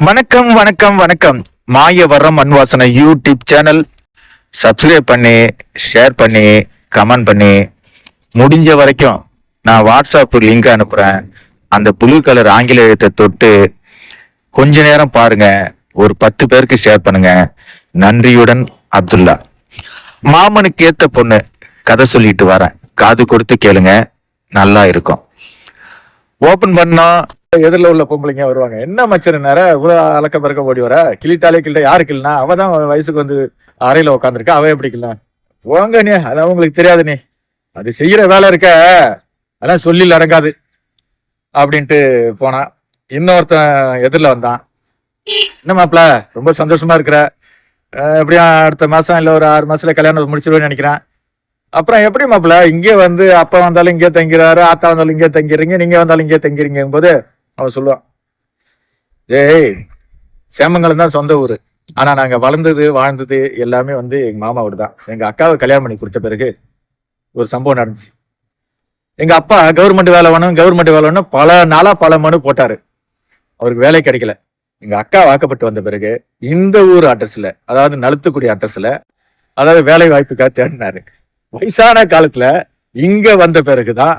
வணக்கம் வணக்கம் வணக்கம். மாய Mayavaram Manvasanai YouTube channel. Subscribe பண்ணி ஷேர் பண்ணி கமெண்ட் பண்ணி. முடிஞ்ச வரைக்கும் நான் வாட்ஸ்அப் லிங்க் அனுப்புறேன். அந்த புளு கலர் ஆங்கில எழுத்தை தொட்டு கொஞ்ச நேரம் பாருங்க. ஒரு பத்து பேருக்கு ஷேர் பண்ணுங்க. நன்றியுடன் அப்துல்லா. மாமனுக்கு ஏத்த பொண்ணு கதை சொல்லிட்டு வரேன். காது கொடுத்து கேளுங்க. நல்லா இருக்கும். ஓபன் பண்ணா எதிரில் உள்ள பொம்பளைங்க வருவாங்க. என்ன மச்சர் நேர இவ்வளவு அலக்க பறக்க ஓடி வர? கிளிட்டாலே கிளிட்ட யாரு கிள்னா அவ தான் வயசுக்கு வந்து அறையில உட்காந்துருக்கா அவ எப்படி கிள்ளா போங்க நீ. அதான் உங்களுக்கு தெரியாது நீ. அது செய்யற வேலை இருக்க. அதெல்லாம் சொல்லில் அடங்காது. அப்படின்ட்டு போனான் இன்னொருத்தன் எதிரில் வந்தான். என்ன மாப்பிள ரொம்ப சந்தோஷமா இருக்கிற. எப்படியா எப்படியும் அடுத்த மாசம் இல்லை ஒரு ஆறு மாசத்துல கல்யாணம் முடிச்சிருவேன்னு நினைக்கிறேன். அப்புறம் எப்படி மாப்பிள இங்கே வந்து அப்பா வந்தாலும் இங்கே தங்கிறாரு ஆத்தா வந்தாலும் இங்கே தங்கிறீங்க நீங்க வந்தாலும் இங்கே தங்கிறீங்க போது அவன் சொல்லுவான் ஏய் சேமங்கலம் தான் சொந்த ஊர். ஆனா நாங்க வளர்ந்தது வாழ்ந்தது எல்லாமே வந்து எங்க மாமாவோட தான். எங்க அக்காவை கல்யாணம் பண்ணி கொடுத்த பிறகு ஒரு சம்பவம் நடந்துச்சு. எங்க அப்பா கவர்மெண்ட் வேலை வேணும் கவர்மெண்ட் வேலை வேணும் பல நாளா பல மனு போட்டாரு. அவருக்கு வேலை கிடைக்கல. எங்க அக்கா வாக்கப்பட்டு வந்த பிறகு இந்த ஊர் அட்ரஸ்ல அதாவது நலுத்துக்குடி அட்ரஸ்ல அதாவது வேலை வாய்ப்புக்காக தேடினாரு. வயசான காலத்துல இங்க வந்த பிறகுதான்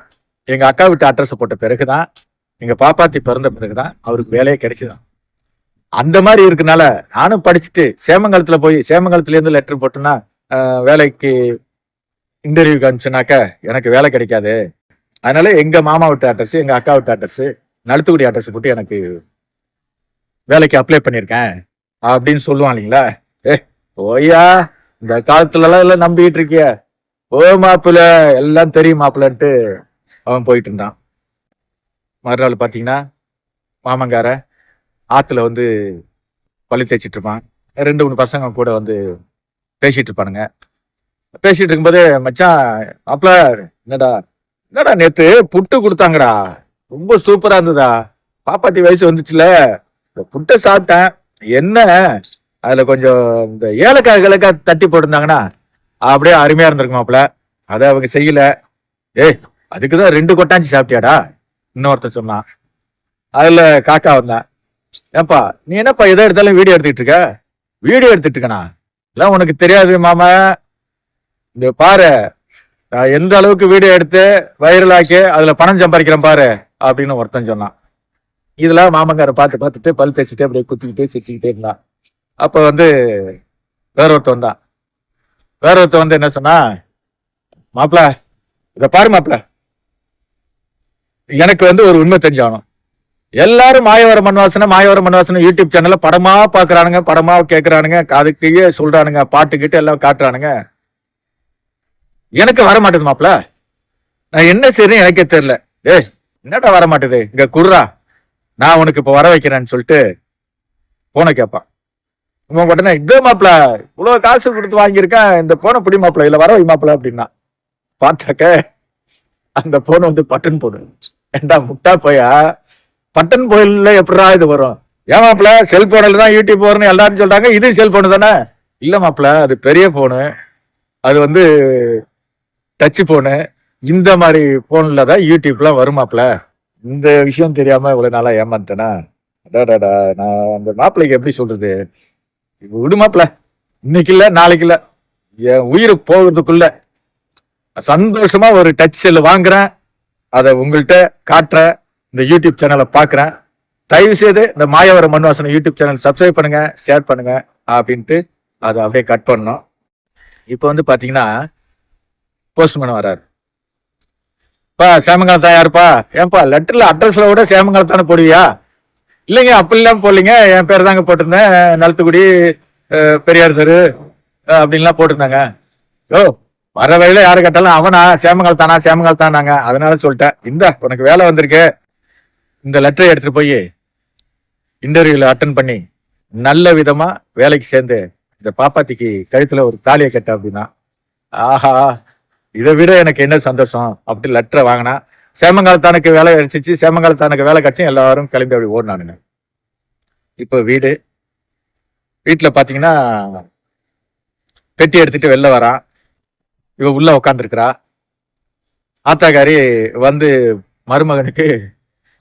எங்க அக்கா விட்டு அட்ரஸ் போட்ட பிறகுதான் எங்கள் பாப்பாத்தி பிறந்த பிறகுதான் அவருக்கு வேலையே கிடைச்சிதான். அந்த மாதிரி இருக்கனால நானும் படிச்சுட்டு சேமங்கலத்தில் போய் சேமங்கலத்துலேருந்து லெட்டர் போட்டோன்னா வேலைக்கு இன்டர்வியூ காமிச்சனாக்க எனக்கு வேலை கிடைக்காது. அதனால எங்கள் மாமா விட்டு அட்ரஸ் எங்கள் அக்கா விட்டு அட்ரஸ் நடுத்துக்குடி அட்ரஸ் போட்டு எனக்கு வேலைக்கு அப்ளை பண்ணியிருக்கேன் அப்படின்னு சொல்லுவான் இல்லைங்களா? ஏ ஓய்யா இந்த காலத்துலலாம் எல்லாம் நம்பிக்கிட்டு இருக்கிய. ஓ மாப்பிள்ள எல்லாம் தெரியும் மாப்பிள்ளன்ட்டு அவன் போயிட்டு இருந்தான். மறுநாள் பார்த்தீங்கன்னா மாமங்கார ஆற்றுல வந்து பழி தேய்ச்சிட்டு இருப்பான். ரெண்டு மூணு பசங்க கூட வந்து பேசிட்டு இருப்பானுங்க. பேசிட்டு இருக்கும்போது மச்சான் மாப்பிள்ள என்னடா என்னடா நேற்று புட்டு கொடுத்தாங்கடா. ரொம்ப சூப்பரா இருந்ததா. பாப்பாத்தி வயசு வந்துச்சுல. இந்த புட்டை சாப்பிட்டேன். என்ன? அதுல கொஞ்சம் இந்த ஏலக்காய் கிழக்காய் தட்டி போட்டிருந்தாங்கன்னா அப்படியே அருமையா இருந்திருக்கும் மாப்பிள அதை அவங்க செய்யல. ஏய் அதுக்குதான் ரெண்டு கொட்டாஞ்சி சாப்பிட்டியாடா. இன்னொருத்தன் சொன்னான். அதுல காக்கா வந்தான் ஏப்பா நீ என்னப்பா எதை எடுத்தாலும் வீடியோ எடுத்துக்கிட்டு இருக்க? வீடியோ எடுத்துட்டு இருக்கனா எல்லாம் உனக்கு தெரியாது மாமா. இந்த பாரு நான் எந்த அளவுக்கு வீடியோ எடுத்து வைரல் ஆக்கி அதுல பணம் சம்பாதிக்கிறேன் பாரு அப்படின்னு ஒருத்தன் சொன்னான். இதெல்லாம் மாமங்கார பார்த்து பார்த்துட்டு பல் தேய்ச்சிட்டு அப்படியே குத்திக்கிட்டே சிரிச்சுக்கிட்டே இருந்தான். அப்போ வந்து வேற ஒருத்தன் வந்தான். வேற ஒருத்தன் வந்து என்ன சொன்னா மாப்பிள இதை பாரு மாப்பிள. எனக்கு வந்து ஒரு உண்மை தெரிஞ்சாகணும் எல்லாரும் மாயவர மண்வாசனை மாயவர மண்வாசனை யூடியூப் சேனல்ல படமா பாக்குறானுங்க படமா கேட்கறானுங்க காதுக்கையே சொல்றானுங்க பாட்டுக்கிட்டு எல்லாம் காட்டுறானுங்க. எனக்கு வர மாட்டேது மாப்பிள. நான் என்ன செய்றேன்னு எனக்கே தெரியல. ஏய் என்னடா வர மாட்டேது இங்க குர்ரா நான் உனக்கு இப்ப வர வைக்கிறேன்னு சொல்லிட்டு போனை கேட்பான் உங்க உடனே இதே மாப்பிள இவ்வளவு காசு கொடுத்து வாங்கியிருக்கேன் இந்த போனை பிடி மாப்பிள இல்ல வர வை மாப்பிள அப்படின்னா. பார்த்தாக்க அந்த போனை வந்து பட்டன் போடு. ஏண்டா முட்டா போயா? பட்டன் கோயில்ல எப்படா இது வரும்? ஏன் மாப்பிள செல்போனில் தான் யூடியூப் வரும்னு எல்லாரும் சொல்றாங்க இது செல்போனு தானே? இல்ல மாப்பிள அது பெரிய போனு அது வந்து டச் போனு இந்த மாதிரி போன்ல தான் யூடியூப்லாம் வருமாப்பிள இந்த விஷயம் தெரியாம இவ்வளவு நாளா ஏமாந்துட்டேனா? அடாடாடா நான் அந்த மாப்பிள்ளைக்கு எப்படி சொல்றது? மாப்பிள இன்னைக்கு இல்ல நாளைக்கு இல்ல. என் உயிர் போகிறதுக்குள்ள சந்தோஷமா ஒரு டச் செல் வாங்குறேன். அதை உங்கள்கிட்ட காட்டுறேன் இந்த யூடியூப் சேனலை பார்க்குறேன் தயவு செய்து இந்த மாயவர மண்வாசனை யூடியூப் சேனல் சப்ஸ்கிரைப் பண்ணுங்க ஷேர் பண்ணுங்க அப்படின்ட்டு அதை அப்படியே கட் பண்ணோம் இப்போ வந்து பார்த்தீங்கன்னா போஸ்ட்மேன் வராரு. பா சேமங்காலம் யாருப்பா? ஏன்பா லெட்டர்ல அட்ரஸ்ல கூட சேமங்காலம் தானே போடுவியா? இல்லைங்க அப்படிலாம் போடலீங்க. என் பேர் தாங்க போட்டிருந்தேன். நலத்துக்குடி பெரியார் தெரு அப்படின்லாம் போட்டிருந்தாங்க. ஓ வர வழியில யாரு கேட்டாலும் அவனா சேமங்கள் தானா சேமங்கள் தானாங்க. அதனால சொல்லிட்டேன். இந்த உனக்கு வேலை வந்திருக்கு. இந்த லெட்டரை எடுத்துட்டு போய் இன்டர்வியூல அட்டன் பண்ணி நல்ல விதமா வேலைக்கு சேர்ந்து இந்த பாப்பாத்திக்கு கழுத்துல ஒரு தாலியை கட்ட அப்படின்னா ஆஹா இதை விட எனக்கு என்ன சந்தோஷம்? அப்படி லெட்டரை வாங்கினா சேமங்காலத்தானுக்கு வேலை கிடைச்சிச்சு சேமங்காலத்தானுக்கு வேலை கிடைச்சி எல்லாரும் கிளம்பி அப்படி ஓடினானுங்க. இப்போ வீடு வீட்டில் பார்த்தீங்கன்னா பெட்டி எடுத்துட்டு வெளில வரான். இவ உள்ள உட்காந்துருக்கிறா ஆத்தாக்காரி வந்து மருமகனுக்கு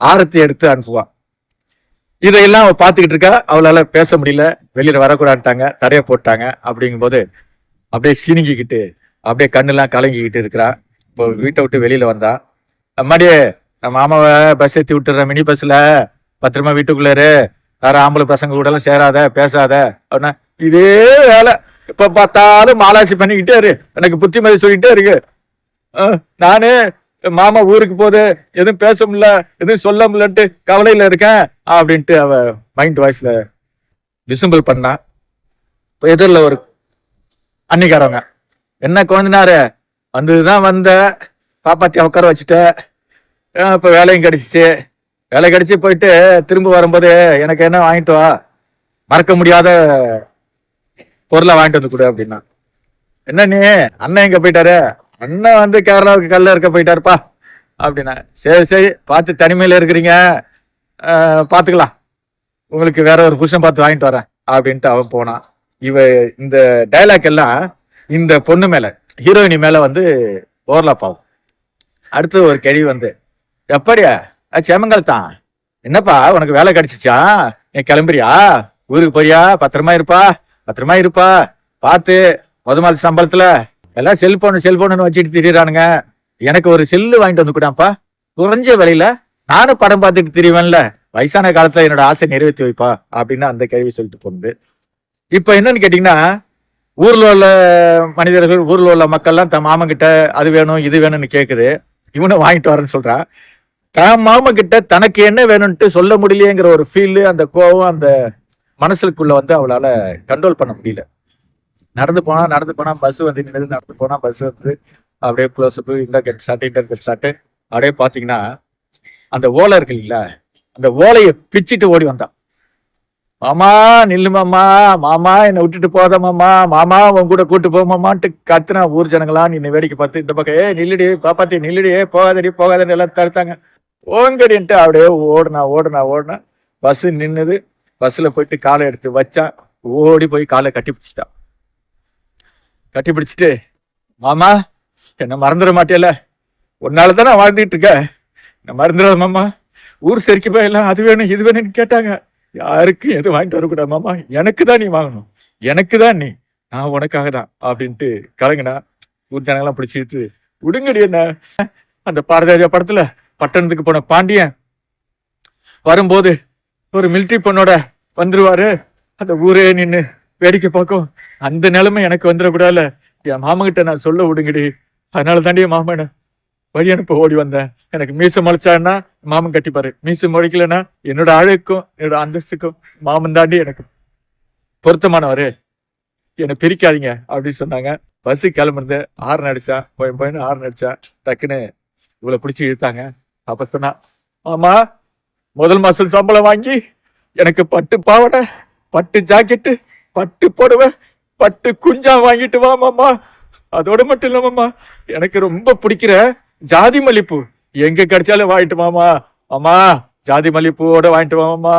ஆரத்தி எடுத்து அனுப்புவா. இதையெல்லாம் அவள் பார்த்துக்கிட்டு இருக்கா அவளால் பேச முடியல. வெளியில் வரக்கூடாதுட்டாங்க தடைய போட்டாங்க. அப்படிங்கும்போது அப்படியே சீனிக்கிட்டு அப்படியே கண்ணெல்லாம் கலங்கிக்கிட்டு இருக்கிறா. இப்போ வீட்டை விட்டு வெளியில் வந்தா. அம்மாடியே நம்ம மாமாவை பஸ் ஏற்றி விட்டுற மினி பஸ்ஸில் பத்திரமா வீட்டுக்குள்ளேரு வேறு வேற ஆம்பளை பசங்க கூடலாம் சேராத பேசாத. அப்படின்னா இதே வேலை. இப்ப பார்த்தாலும் மாலாசி பண்ணிக்கிட்டே இரு. எனக்கு புத்திமதி சொல்லிக்கிட்டே இருக்கு. நானு மாமா ஊருக்கு போகுது எதுவும் பேச முடியல எதுவும் சொல்ல முடியலன்ட்டு கவலையில இருக்கேன் அப்படின்ட்டு அவ மைண்ட் வாய்ஸ்ல விசும்பல் பண்ணா. இப்போ எதிரில் ஒரு அன்னிக்காரவங்க என்ன குழந்தைனாரு வந்ததுதான் வந்த. பாப்பாத்தியா உட்கார வச்சுட்ட. இப்போ இப்ப வேலையும் கிடைச்சிச்சு. வேலை கிடைச்சி போயிட்டு திரும்ப வரும்போது எனக்கு என்ன வாங்கிட்டு வா. மறக்க முடியாத பொருளை வாங்கிட்டு வந்து கொடு அப்படின்னா. என்ன நீ? அண்ணன் எங்க போயிட்டாரு? அண்ணன் வந்து கேரளாவுக்கு கல்ல இருக்க போயிட்டாருப்பா. அப்படின்னா. சரி சரி. பார்த்து தனிமையில இருக்கிறீங்க. பார்த்துக்கலாம். உங்களுக்கு வேற ஒரு புருஷன் பார்த்து வாங்கிட்டு வரேன் அப்படின்ட்டு அவன் போனான். இவ இந்த டைலாக் எல்லாம் இந்த பொண்ணு மேல ஹீரோயினி மேல வந்து ஓவர்லாப் ஆகும். அடுத்து ஒரு கேள்வி வந்து எப்படியா? சேமங்கல் தான். என்னப்பா உனக்கு வேலை கிடைச்சிச்சா? நீ கிளம்புறியா? ஊருக்கு போறியா? பத்திரமா இருப்பா? பத்திரமா இருப்பா. பார்த்து முத மாத சம்பளத்துல எல்லாம் செல்போன் செல்போன் வச்சுட்டு திரியறானுங்க. எனக்கு ஒரு செல்லு வாங்கிட்டு வந்து கூடாப்பா குறைஞ்ச விலையில நானும் படம் பார்த்துட்டு திரிவேன்ல. வயசான காலத்துல என்னோட ஆசை நிறைவேற்றி வைப்பா அப்படின்னு அந்த கேள்வி சொல்லிட்டு போனது. இப்ப என்னன்னு கேட்டீங்கன்னா ஊர்ல உள்ள மனிதர்கள் ஊர்ல உள்ள மக்கள்லாம் தன் மாமன் கிட்ட அது வேணும் இது வேணும்னு கேக்குது. இவனை வாங்கிட்டு வரேன்னு சொல்றான் தன் மாமன் கிட்ட தனக்கு என்ன வேணும்ட்டு சொல்ல முடியலையேங்கிற ஒரு ஃபீல் அந்த கோவம் அந்த மனசுக்குள்ள வந்து அவளால கண்ட்ரோல் பண்ண முடியல. நடந்து போனா நடந்து போனா பஸ் வந்து நின்று நடந்து போனா பஸ் வந்து அப்படியே க்ளோஸ் அப் இந்த get shot inter get shot அப்படியே பாத்தீங்கன்னா அந்த ஓலை இருக்கு இல்லைங்களா? அந்த ஓலையை பிச்சிட்டு ஓடி வந்தான். மாமா நில்லு மாமா மாமா என்னை விட்டுட்டு போத மாமா மாமா உன் கூட கூட்டு போமாமான்ட்டு கத்துனா ஊர் ஜனங்களா நீ வேடிக்கை பார்த்து இந்த பக்கம் ஏ நில்லுடி பாப்பாத்தி நில்லுடியே போகாதடி போகாதடி எல்லாம் தடுத்தாங்க. ஓங்கடின்ட்டு அப்படியே ஓடுனா ஓடுனா ஓடுனா பஸ் நின்னுது பஸ்ல போயிட்டு காலை எடுத்து வச்சான் ஓடி போய் காலை கட்டி பிடிச்சிட்டான் கட்டி பிடிச்சிட்டு மாமா என்ன மறந்துட மாட்டேல உன்னால தான் நான் வாழ்ந்துட்டு இருக்கேன் மறந்துடாத மாமா? ஊர் சரிக்கு போய் எல்லாம் அது வேணும் இது வேணும்னு கேட்டாங்க. யாருக்கும் எதுவும் வாங்கிட்டு வரக்கூடாது மாமா. எனக்கு தான் நீ வாங்கணும். எனக்கு தான் நீ. நான் உனக்காக தான் அப்படின்ட்டு கலங்கினா ஊர் ஜனங்களாம் பிடிச்சிட்டு விடுங்கடி என்ன? அந்த பாரதிராஜா படத்துல பட்டணத்துக்கு போன பாண்டியன் வரும்போது ஒரு மிலிட்ரி பொண்ணோட வந்துருவாரு. அந்த ஊரே நின்று வேடிக்கை பார்க்கும். அந்த நிலைமை எனக்கு வந்துடக்கூடாதுல என் மாமங்கிட்ட நான் சொல்ல விடுங்கடி. அதனால தாண்டி என் மாமன் வழி அனுப்ப ஓடி வந்தேன். எனக்கு மீசம் முளைச்சான்னா மாமன் கட்டிப்பாரு. மீசம் முளைக்கலன்னா என்னோட அழகுக்கும் என்னோட அந்தஸ்துக்கும் மாமன் தாண்டி எனக்கு பொருத்தமானவர். என்னை பிரிக்காதீங்க அப்படின்னு சொன்னாங்க. பஸ்ஸு கிளம்புறது ஆறு அடிச்சா போய் போயின்னு ஆறு அடிச்சா டக்குன்னு இவ்வளோ பிடிச்சி இழுத்தாங்க. அப்போ சொன்னா ஆமாம் முதல் மாசம் சம்பளம் வாங்கி எனக்கு பட்டு பாவாடை பட்டு ஜாக்கெட்டு பட்டு புடவை பட்டு குஞ்சா வாங்கிட்டு வா மாமா. அதோட மட்டும் இல்லாமம்மா மாமா. எனக்கு ரொம்ப பிடிக்கிற ஜாதி மல்லிப்பூ. எங்க கிடைச்சாலும் வாங்கிட்டு வாமா மாமா. ஜாதி மல்லிப்பூவோட வாங்கிட்டு வாமாம்மா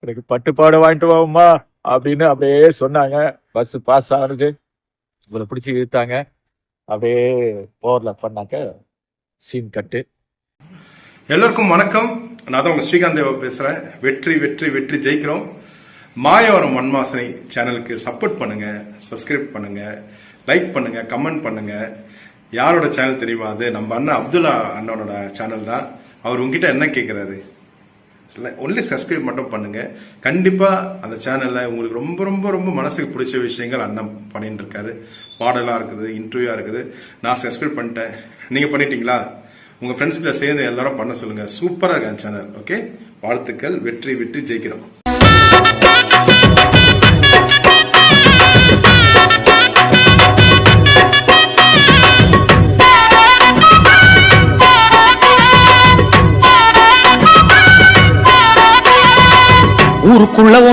எனக்கு பட்டு பாவாடை வாங்கிட்டு வாமாம்மா அப்படின்னு அப்படியே சொன்னாங்க. பஸ் பாஸ் ஆனது. இவரை பிடிச்சி இழுத்தாங்க. அப்படியே போர்ல பண்ணாக்க சீன் கட்டு எல்லோருக்கும் வணக்கம். நான் தான் உங்கள் ஸ்ரீகாந்த் தேவா பேசுறேன். வெற்றி வெற்றி வெற்றி ஜெயிக்கிறோம். மாயவரம் மண்வாசனை சேனலுக்கு சப்போர்ட் பண்ணுங்க சப்ஸ்கிரைப் பண்ணுங்க லைக் பண்ணுங்க கமெண்ட் பண்ணுங்க. யாரோட சேனல் தெரியுமா அது? நம்ம அண்ணன் அப்துல்லா அண்ணனோட சேனல் தான். அவர் உங்ககிட்ட என்ன கேட்கிறாரு ஒன்லி சப்ஸ்கிரைப் மட்டும் பண்ணுங்க. கண்டிப்பா அந்த சேனல்ல உங்களுக்கு ரொம்ப ரொம்ப ரொம்ப மனசுக்கு பிடிச்ச விஷயங்கள் அண்ணன் பண்ணிட்டு இருக்காரு. பாடலா இருக்குது இன்டர்வியூவா இருக்குது. நான் சப்ஸ்கிரைப் பண்ணிட்டேன். நீங்க பண்ணிட்டீங்களா? உங்க ஃப்ரெண்ட்ஸ் சேர்ந்து எல்லாரும் பண்ண சொல்லுங்க. சூப்பரா இருக்கு அந்த சேனல் ஓகே வாழ்த்துக்கள் வெற்றி விட்டு ஜெயிக்கிறோம். ஊருக்குள்ள